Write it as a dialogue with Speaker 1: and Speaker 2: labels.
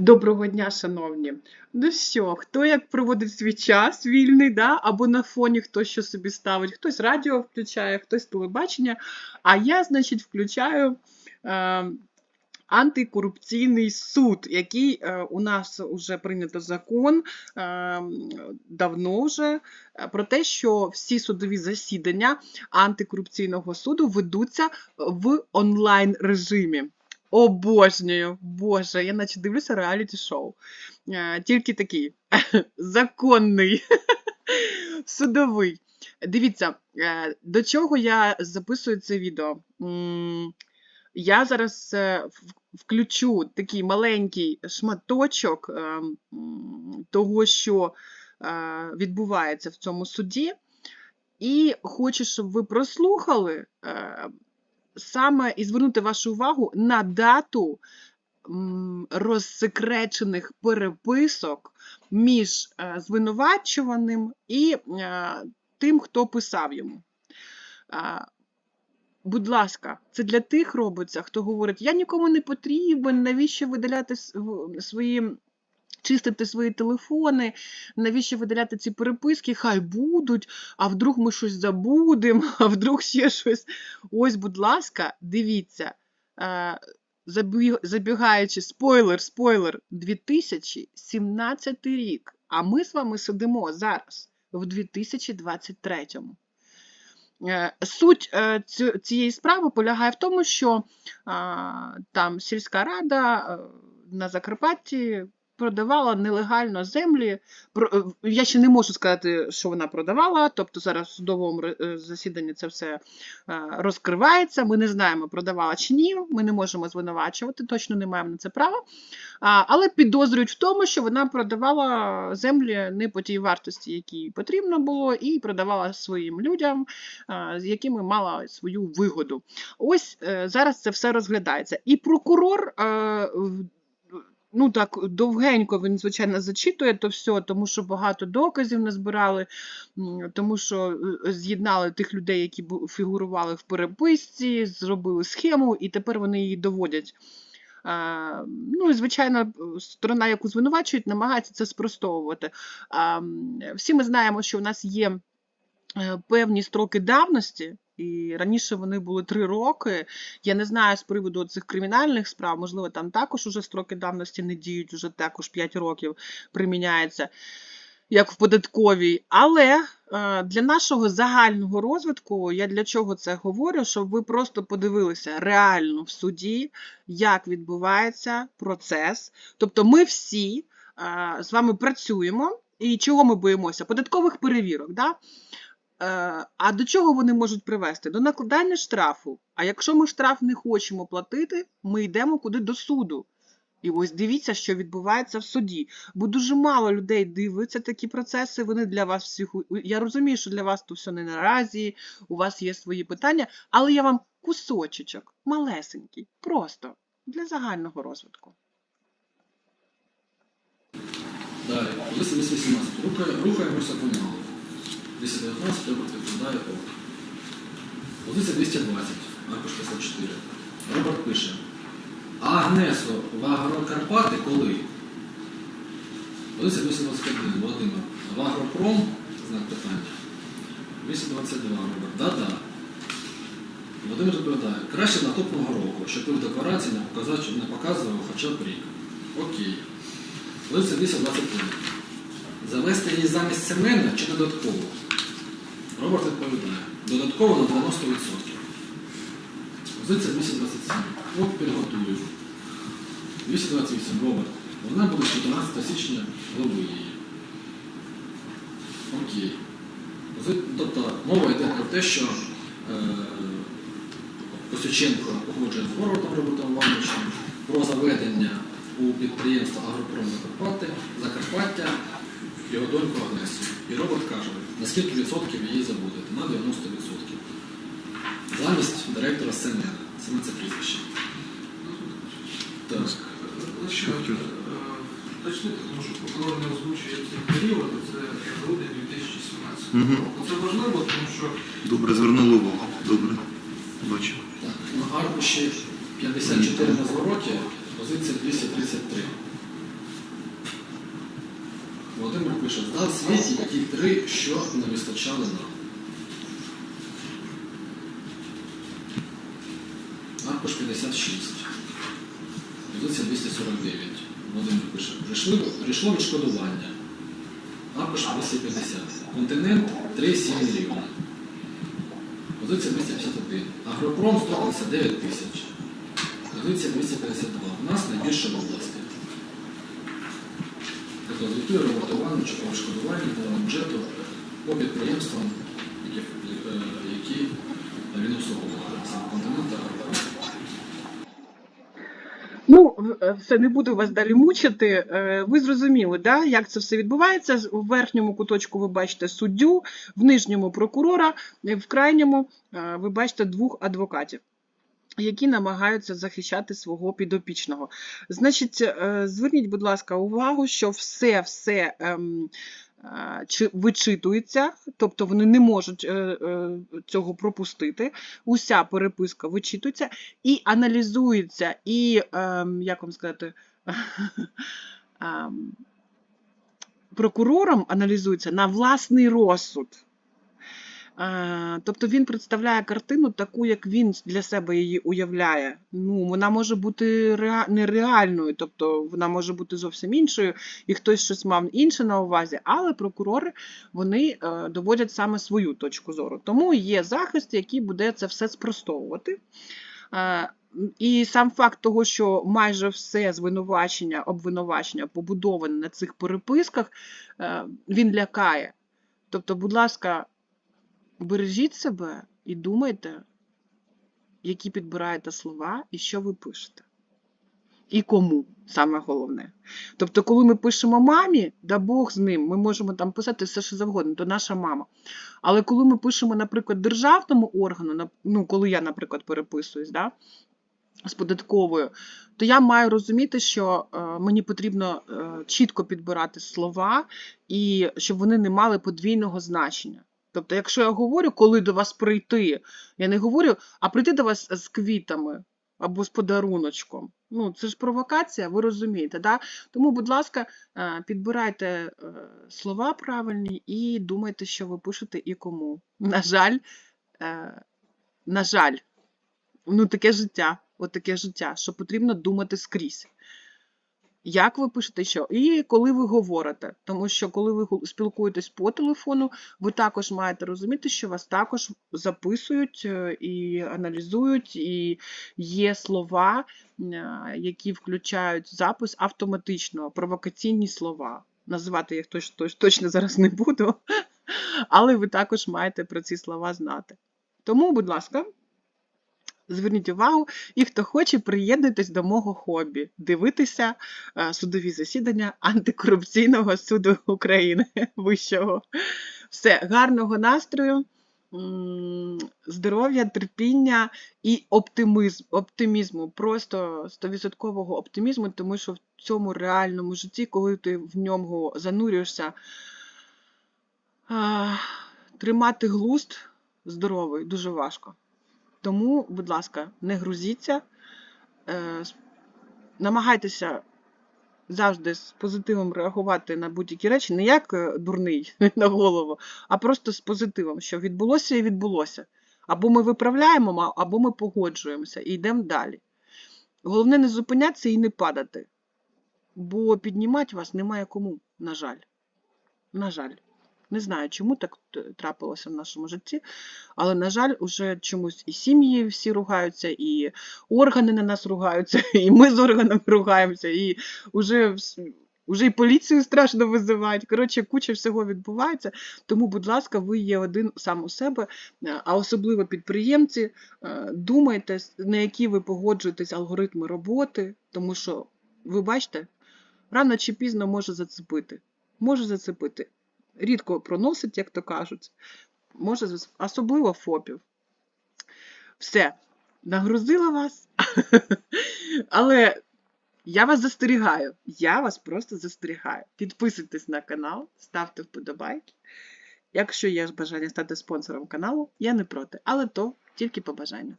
Speaker 1: Доброго дня, шановні. Ну що, хто як проводить свій час вільний, да? або на фоні хтось що собі ставить, хтось радіо включає, хтось телебачення. А я, значить, включаю е, антикорупційний суд, який е, у нас вже прийнято закон е, давно вже про те, що всі судові засідання антикорупційного суду ведуться в онлайн режимі. Обожнюю, Боже, я наче дивлюся реаліті-шоу. Е, Тільки такий законний, судовий. Дивіться, е, до чого я записую це відео. Я зараз е, включу такий маленький шматочок того, що відбувається в цьому суді, і хочу, щоб ви прослухали саме і звернути вашу увагу на дату розсекречених переписок між е, звинувачуваним і е, тим, хто писав йому. Будь ласка, це для тих робиться, хто говорить, я нікому не потрібен, навіщо видаляти свої. Чистити свої телефони, навіщо видаляти ці переписки? Хай будуть, а вдруг ми щось забудемо, а вдруг ще щось. Ось, будь ласка, дивіться. е, Забігаючи, спойлер, спойлер, 2017 рік. А ми з вами сидимо зараз в 2023. Е, Суть е, цієї справи полягає в тому, що там сільська рада на Закарпатті продавала нелегально землі. Е, Я ще не можу сказати, що вона продавала, тобто зараз в судовому е, засіданні це все е, розкривається. Ми не знаємо, продавала чи ні. Ми не можемо звинувачувати, точно не маємо на це права. Але підозрюють в тому, що вона продавала землі не по тій вартості, якій потрібно було, і продавала своїм людям, з якими мала свою вигоду. Ось зараз це все розглядається. І прокурор. Ну так довгенько він, звичайно, зачитує то все, тому що багато доказів назбирали, тому що е, з'єднали тих людей, які фігурували в переписці, зробили схему, і тепер вони її доводять. Ну і звичайно, сторона, яку звинувачують, намагається це спростовувати. Всі ми знаємо, що в нас є е, певні строки давності. І раніше вони були три роки. Я не знаю з приводу цих кримінальних справ, можливо, там також уже строки давності не діють, вже також 5 років приміняється, як в податковій. Але е, для нашого загального розвитку, я для чого це говорю, щоб ви просто подивилися реально в суді, як відбувається процес. Тобто ми всі е, з вами працюємо. І чого ми боїмося? Податкових перевірок. Да? Е, А до чого вони можуть привести? До накладання штрафу. А якщо ми штраф не хочемо платити, ми йдемо куди до суду. І ось дивіться, що відбувається в суді. Бо дуже мало людей дивиться такі процеси. Вони для вас всіх. Я розумію, що для вас то все не наразі, у вас є свої питання, але я вам кусочечок, малесенький, просто для загального розвитку.
Speaker 2: Далі, лист 218. Рухає- Рухаємося по ньому. 219 Роберт відповідає ок. Позиція 220, аркуш 54. Роберт пише. Агнесо в Агрокарпати коли? Позиція 221, Володимир. В Агропром, знак питання. 222, Роберт. Да-да. Володимир відповідає, краще наступного року, щоб ти в декларації не показав, не показував хоча б рік. Окей. Позиція 221. Завести її замість Семена чи додатково? Роберт відповідає. Додатково на 90%. Позиція 227. От підготую. 228. Роберт. Вона буде 14 січня голови її. Окей. Тобто мова йде про те, що е, Косюченко погоджує з Горватом Робертом Івановичем про заведення у підприємство Агропром Закарпаття, його доньку Агнесу. І Роберт каже, на скільки відсотків її забудете? На 90 відсотків. Замість директора Семена. Саме це прізвище. Так.
Speaker 3: Лише точно, тому що прокурор не озвучує цей період, це грудень 2017 року. Це важливо, тому що
Speaker 4: Добре, звернули увагу. Добре. Бачу.
Speaker 2: Так. На аркуші 54 на звороті, позиція 233. Володимир пише, здав світі ті три, що не вистачали нам. Аркуш 56. Позиція 249. Володимир пише, прийшло, прийшло відшкодування. Аркуш 250. Континент 3,7 мільйона. Позиція 251. Агропром 159 тисяч. Позиція 252. У нас найбільше в області. Звітує Роберт Іванович про відшкодування бюджету по підприємствам, які, е, які він обслуговував. Агропром.
Speaker 1: Ну, е, все, не буду вас далі мучити. Е, Ви зрозуміли, да, як це все відбувається. У верхньому куточку ви бачите суддю, в нижньому прокурора, в крайньому ви бачите двох адвокатів. Які намагаються захищати свого підопічного. Значить, е, зверніть, будь ласка, увагу, що все все ем, е, чи- вичитується, тобто вони не можуть е, цього пропустити. Уся переписка вичитується і аналізується, і, ем, як вам сказати, ем, прокурором аналізується на власний розсуд. Е, Тобто він представляє картину таку, як він для себе її уявляє. Ну, вона може бути реа- нереальною, тобто вона може бути зовсім іншою, і хтось щось мав інше на увазі, але прокурори вони е, доводять саме свою точку зору. Тому є захист, який буде це все спростовувати. Е, І сам факт того, що майже все звинувачення, обвинувачення побудоване на цих переписках, він лякає. Тобто, будь ласка, бережіть себе і думайте, які підбираєте слова і що ви пишете. І кому саме головне. Тобто, коли ми пишемо мамі, да Бог з ним, ми можемо там писати все, що завгодно, то наша мама. Але коли ми пишемо, наприклад, державному органу, ну, коли я, наприклад, переписуюсь, да, з податковою, то я маю розуміти, що е, мені потрібно е, чітко підбирати слова і щоб вони не мали подвійного значення. Тобто, якщо я говорю, коли до вас прийти, я не говорю, а прийти до вас з квітами або з подаруночком. Ну, це ж провокація, ви розумієте, да? Тому, будь ласка, е, підбирайте е, слова правильні і думайте, що ви пишете і кому. На жаль, е, на жаль, ну таке життя, от таке життя, що потрібно думати скрізь. Як ви пишете що? І коли ви говорите, тому що коли ви спілкуєтесь по телефону, ви також маєте розуміти, що вас також записують е, і аналізують, і є слова, е, які включають запис автоматично, провокаційні слова. Називати їх точ, точ, точно зараз не буду, але ви також маєте про ці слова знати. Тому, будь ласка, зверніть увагу, і хто хоче, приєднуйтесь до мого хобі дивитися е, судові засідання антикорупційного суду України вищого. Все, гарного настрою, здоров'я, терпіння і оптимизм, оптимізму, просто 100% оптимізму, тому що в цьому реальному житті, коли ти в ньому занурюєшся, тримати глузд здоровий дуже важко. Тому, будь ласка, не грузіться, е, намагайтеся завжди з позитивом реагувати на будь-які речі, не як е, дурний на голову, а просто з позитивом, що відбулося і відбулося. Або ми виправляємо, або ми погоджуємося і йдемо далі. Головне не зупинятися і не падати, бо піднімати вас немає кому, на жаль. На жаль. Не знаю, чому так трапилося в нашому житті, але, на жаль, уже чомусь і сім'ї всі ругаються, і органи на нас ругаються, і ми з органами ругаємося, і вже, вже і поліцію страшно визивають. Коротше, куча всього відбувається. Тому, будь ласка, ви є один сам у себе, е, а особливо підприємці, е, думайте, на які ви погоджуєтесь алгоритми роботи, тому що, ви бачите, рано чи пізно може зацепити. Може зацепити. Рідко проносить, як то кажуть. Може, особливо фопів. Все, нагрузила вас. Але я вас застерігаю. Я вас просто застерігаю. Підписуйтесь на канал, ставте вподобайки. Якщо є бажання стати спонсором каналу, я не проти, але то тільки по бажанню.